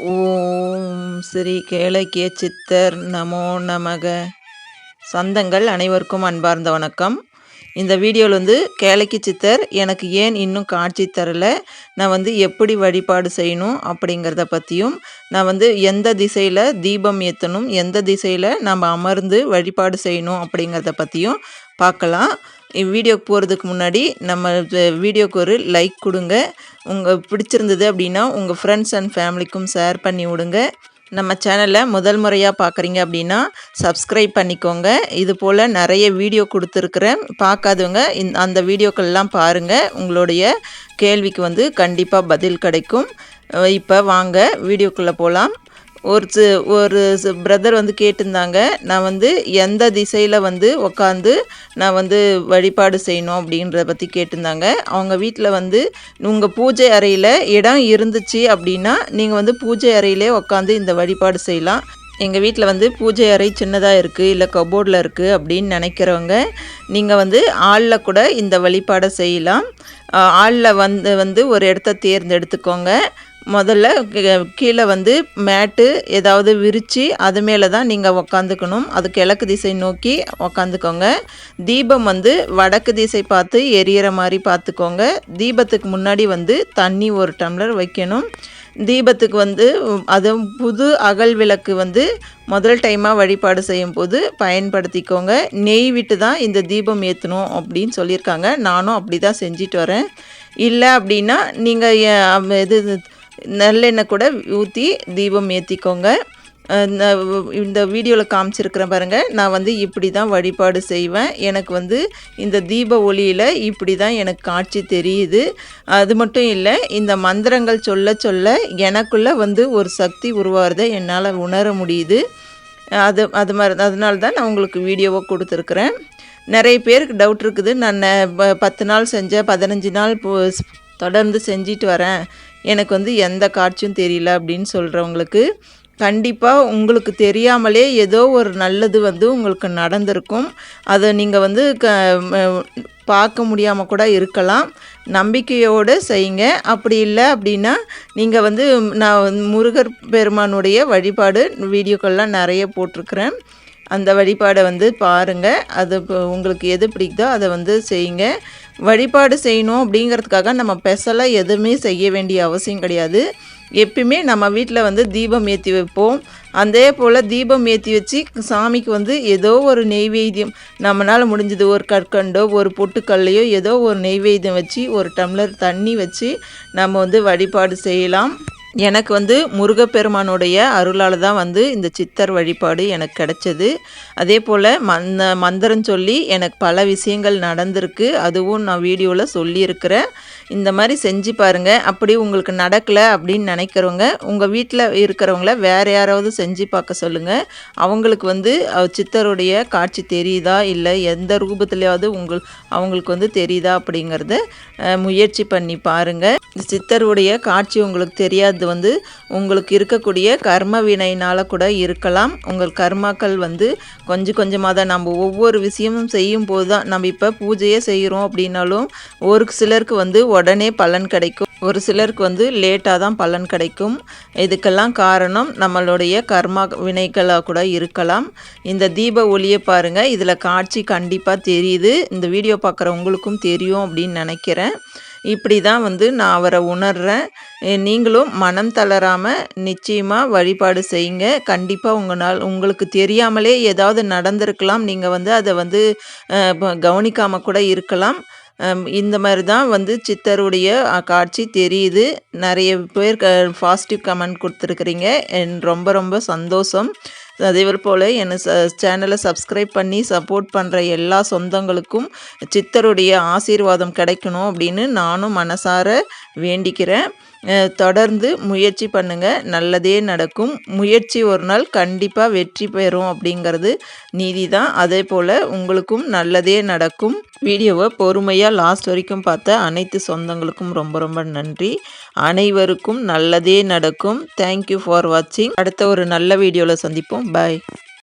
ஓம் ஸ்ரீ கேளக்கிய சித்தர் நமோ நமக. சந்தங்கள் அனைவருக்கும் அன்பார்ந்த வணக்கம். இந்த வீடியோவில் வந்து கேளக்கி சித்தர் எனக்கு ஏன் இன்னும் காட்சி தரல? நான் வந்து எப்படி வழிபாடு செய்யணும் அப்படிங்கிறத பற்றியும் நான் வந்து எந்த திசையில் தீபம் ஏற்றணும் எந்த திசையில் நம்ம அமர்ந்து வழிபாடு செய்யணும் அப்படிங்கிறத பற்றியும் பார்க்கலாம். வீடியோக்கு போகிறதுக்கு முன்னாடி நம்ம வீடியோக்கு ஒரு லைக் கொடுங்க. உங்கள் பிடிச்சிருந்தது அப்படின்னா உங்கள் ஃப்ரெண்ட்ஸ் அண்ட் ஃபேமிலிக்கும் ஷேர் பண்ணி விடுங்க. நம்ம சேனலை முதல் முறையாக பார்க்குறீங்க அப்படின்னா சப்ஸ்கிரைப் பண்ணிக்கோங்க. இது போல் நிறைய வீடியோ கொடுத்துருக்குறேன். பார்க்காதவங்க இந் அந்த வீடியோக்கள்லாம் பாருங்கள் உங்களுடைய கேள்விக்கு வந்து கண்டிப்பாக பதில் கிடைக்கும். இப்போ வாங்க வீடியோக்குள்ளே போகலாம் ஒரு ஒரு பிரதர் வந்து கேட்டிருந்தாங்க நான் வந்து எந்த திசையில் வந்து உக்காந்து நான் வந்து வழிபாடு செய்யணும் அப்படின்றத பற்றி கேட்டிருந்தாங்க. அவங்க வீட்டில் வந்து உங்கள் பூஜை அறையில் இடம் இருந்துச்சு அப்படின்னா நீங்கள் வந்து பூஜை அறையிலே உக்காந்து இந்த வழிபாடு செய்யலாம். எங்கள் வீட்டில் வந்து பூஜை அறை சின்னதாக இருக்குது இல்லை கபோர்டில் இருக்குது அப்படின்னு நினைக்கிறவங்க நீங்கள் வந்து ஆளில் கூட இந்த வழிபாடை செய்யலாம். ஆளில் வந்து வந்து ஒரு இடத்த தேர்ந்தெடுத்துக்கோங்க. முதல்ல கீழே வந்து மேட்டு ஏதாவது விரித்து அது மேலே தான் நீங்கள் உக்காந்துக்கணும். அது கிழக்கு திசை நோக்கி உக்காந்துக்கோங்க. தீபம் வந்து வடக்கு திசை பார்த்து எரியிற மாதிரி பார்த்துக்கோங்க. தீபத்துக்கு முன்னாடி வந்து தண்ணி ஒரு டம்ளர் வைக்கணும். தீபத்துக்கு வந்து அது புது அகல் விளக்கு வந்து முதல் டைமாக வழிபாடு செய்யும் போது பயன்படுத்திக்கோங்க. நெய் விட்டு தான் இந்த தீபம் ஏற்றணும் அப்படின்னு சொல்லியிருக்காங்க. நானும் அப்படி தான் செஞ்சிட்டு வரேன். இல்லை அப்படின்னா நீங்கள் இது நல்லெண்ணெய் கூட ஊற்றி தீபம் ஏற்றிக்கோங்க இந்த வீடியோவில் காமிச்சிருக்கிறேன் பாருங்கள் நான் வந்து இப்படி தான் வழிபாடு செய்வேன். எனக்கு வந்து இந்த தீப ஒளியில் இப்படி தான் எனக்கு காட்சி தெரியுது. அது மட்டும் இல்லை இந்த மந்திரங்கள் சொல்ல சொல்ல எனக்குள்ளே வந்து ஒரு சக்தி உருவாகிறத என்னால் உணர முடியுது. அது அது மாதிரி அதனால தான் நான் உங்களுக்கு வீடியோவை கொடுத்துருக்குறேன். நிறைய பேருக்கு டவுட் இருக்குது. நான் பத்து நாள் செஞ்சேன். பதினஞ்சு நாள் தொடர்ந்து செஞ்சிட்டு வரேன். எனக்கு வந்து எந்த காட்சியும் தெரியல அப்படின்னு சொல்கிறவங்களுக்கு கண்டிப்பாக உங்களுக்கு தெரியாமலே ஏதோ ஒரு நல்லது வந்து உங்களுக்கு நடந்திருக்கும். அதை நீங்கள் வந்து க பார்க்க முடியாமல் கூட இருக்கலாம். நம்பிக்கையோடு செய்யுங்க. அப்படி இல்லை அப்படின்னா நீங்கள் வந்து நான் முருகர் பெருமானுடைய வழிபாடு வீடியோக்கள்லாம் நிறைய போட்டிருக்கிறேன். அந்த வழிபாடை வந்து பாருங்கள் அது உங்களுக்கு எது பிடிக்குதோ அதை வந்து செய்யுங்க. வழிபாடு செய்யணும் அப்படிங்கிறதுக்காக நம்ம பெசலாக எதுவுமே செய்ய வேண்டிய அவசியம் கிடையாது. எப்பயுமே நம்ம வீட்டில் வந்து தீபம் ஏற்றி வைப்போம். அதே போல் தீபம் ஏற்றி வச்சு சாமிக்கு வந்து ஏதோ ஒரு நெய்வேத்தியம் நம்மளால் முடிஞ்சது ஒரு கற்கண்டோ ஒரு பொட்டுக்கல்லையோ ஏதோ ஒரு நெய்வேத்தியம் வச்சு ஒரு டம்ளர் தண்ணி வச்சு நம்ம வந்து வழிபாடு செய்யலாம். எனக்கு வந்து முருகப்பெருமானுடைய அருளால் தான் வந்து இந்த சித்தர் வழிபாடு எனக்கு கிடைச்சது. அதே போல் மந்த மந்திரம் சொல்லி எனக்கு பல விஷயங்கள் நடந்திருக்கு. அதுவும் நான் வீடியோவில் சொல்லியிருக்கிறேன். இந்த மாதிரி செஞ்சு பாருங்கள் அப்படி உங்களுக்கு நடக்கலை அப்படின்னு நினைக்கிறவங்க உங்கள் வீட்டில் இருக்கிறவங்கள வேறு யாராவது செஞ்சு பார்க்க சொல்லுங்கள் அவங்களுக்கு வந்து சித்தருடைய காட்சி தெரியுதா? இல்லை எந்த ரூபத்துலையாவது உங்கள் அவங்களுக்கு வந்து தெரியுதா? அப்படிங்கிறத முயற்சி பண்ணி பாருங்கள் சித்தருடைய காட்சி உங்களுக்கு தெரியாது. வந்து உங்களுக்கு இருக்கக்கூடிய கர்ம வினையினால் கூட இருக்கலாம். உங்கள் கர்மாக்கள் வந்து கொஞ்சம் கொஞ்சமாக தான் நம்ம ஒவ்வொரு விஷயமும் செய்யும் போது தான் நம்ம இப்போ பூஜையே செய்கிறோம் அப்படின்னாலும் ஒரு சிலருக்கு வந்து உடனே பலன் கிடைக்கும். ஒரு சிலருக்கு வந்து லேட்டாக தான் பலன் கிடைக்கும். இதுக்கெல்லாம் காரணம் நம்மளுடைய கர்மா வினைகளாக கூட இருக்கலாம். இந்த தீப ஒளியை பாருங்கள் இதில் காட்சி கண்டிப்பாக தெரியுது. இந்த வீடியோ பார்க்குற உங்களுக்கும் தெரியும் அப்படின்னு நினைக்கிறேன். இப்படி தான் வந்து நான் அவரை உணர்கிறேன் நீங்களும் மனம் தளராமல் நிச்சயமாக வழிபாடு செய்யுங்க. கண்டிப்பாக உங்களால் உங்களுக்கு தெரியாமலே ஏதாவது நடந்திருக்கலாம். நீங்கள் வந்து அதை வந்து கவனிக்காமல் கூட இருக்கலாம். இந்த மாதிரி தான் வந்து சித்தருடைய காட்சி தெரியுது. நிறைய பேர் க பாசிட்டிவ் கமெண்ட் கொடுத்துருக்குறீங்க. ரொம்ப ரொம்ப சந்தோஷம். அதே போல் என்னை ச சேனலை சப்ஸ்கிரைப் பண்ணி சப்போர்ட் பண்ணுற எல்லா சொந்தங்களுக்கும் சித்தருடைய ஆசீர்வாதம் கிடைக்கணும் அப்படின்னு நானும் மனசார வேண்டிக்கிறேன். தொடர்ந்து முயற்சி பண்ணுங்கள் நல்லதே நடக்கும். முயற்சி ஒரு நாள் கண்டிப்பாக வெற்றி பெறும் அப்படிங்கிறது நீதி தான் அதே போல் உங்களுக்கும் நல்லதே நடக்கும். வீடியோவை பொறுமையாக லாஸ்ட் வரைக்கும் பார்த்த அனைத்து சொந்தங்களுக்கும் ரொம்ப ரொம்ப நன்றி. அனைவருக்கும் நல்லதே நடக்கும். தேங்க்யூ ஃபார் வாட்சிங் அடுத்த ஒரு நல்ல வீடியோவில் சந்திப்போம். Bye.